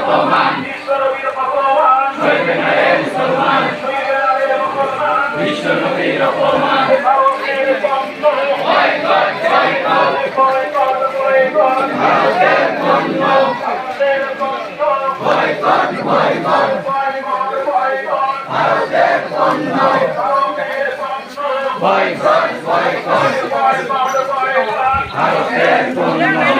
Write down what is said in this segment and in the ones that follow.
বর্তমান মুসলমান। বিশ্ব নবীর অপমান ভারতের পণ্য বয়কট বয়কট ভারতের পণ্য বয়কট বয়কট ভারতের পণ্য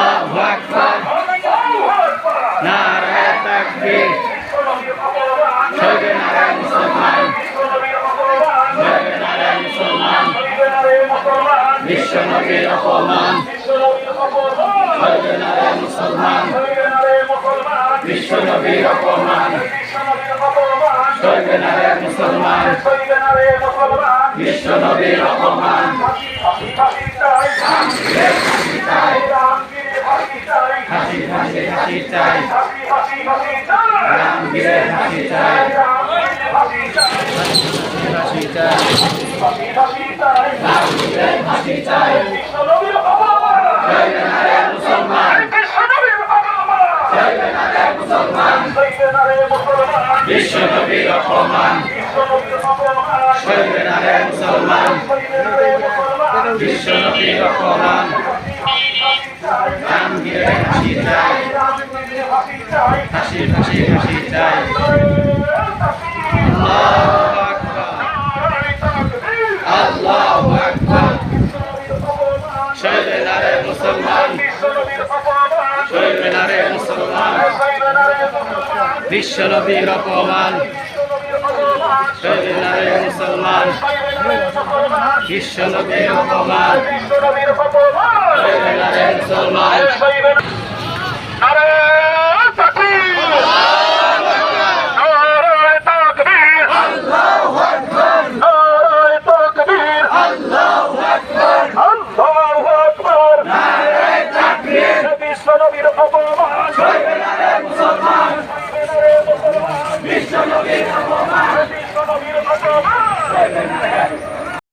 বিশ্বনবীর অপমান মুসলমান বিশ্বনবীর অপমান সর্বনারায়ণ মুসলমান বিশ্বনবীর অপমান হাসি হাসি হাসি চাই রামগিরে হাসি চাই হাসি চাই বিশ্বনবীর অপমান সৈন্যনারে মুসলমান বিশ্বনবীর অপমান নাম দিয়ে হাসি চাই হাসি হাসি হাসি চাই আল্লাহ শহীদ মিনারে মুসলমান। শহীদ মিনারে মুসলমান। বিশ্ব নবীর অপমান শহীদ মিনারে মুসলমান বিশ্ব বিশ্বনবীর উপমা